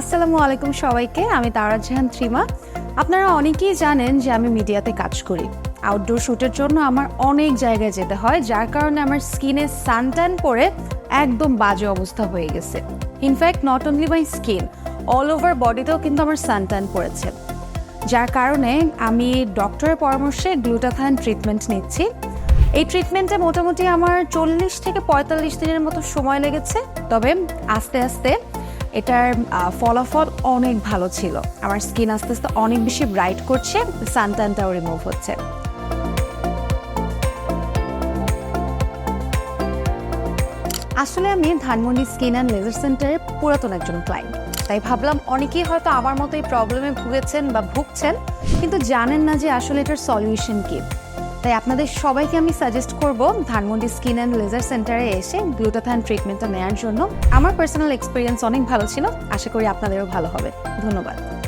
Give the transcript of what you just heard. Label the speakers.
Speaker 1: আসসালামু আলাইকুম সবাইকে, আমি তারা জাহান ত্রিমা। আপনারা অনেকেই জানেন যে আমি মিডিয়াতে কাজ করি। আউটডোর শ্যুটের জন্য আমার অনেক জায়গায় যেতে হয়, যার কারণে আমার স্কিনে সানট্যান পরে একদম বাজে অবস্থা হয়ে গেছে। In fact not only my skin all over বডিতেও কিন্তু আমার সানট্যান পড়েছে। যার কারণে আমি ডক্টরের পরামর্শে গ্লুটাথায়ন ট্রিটমেন্ট নিচ্ছি। এই ট্রিটমেন্টে মোটামুটি আমার চল্লিশ থেকে পঁয়তাল্লিশ দিনের মতো সময় লেগেছে। তবে আস্তে আস্তে এটার ফলাফল অনেক ভালো ছিল। আমার স্কিন আস্তে আস্তে অনেক বেশি ব্রাইট করছে, সানট্যানটাও রিমুভ হচ্ছে। আসলে আমি ধানমন্ডি স্কিন অ্যান্ড লেজার সেন্টারের পুরাতন একজন ক্লায়েন্ট তাই ভাবলাম অনেকেই হয়তো আমার মতো এই প্রবলেমে ভুগেছেন বা ভুগছেন, কিন্তু জানেন না যে আসলে এটার সলিউশন কি। তাই আপনাদের সবাইকে আমি সাজেস্ট করব ধানমন্ডি স্কিন অ্যান্ড লেজার সেন্টারে এসে গ্লুটাথান ট্রিটমেন্টটা নেওয়ার জন্য। আমার পার্সোনাল এক্সপিরিয়েন্স অনেক ভালো ছিল, আশা করি আপনাদেরও ভালো হবে। ধন্যবাদ।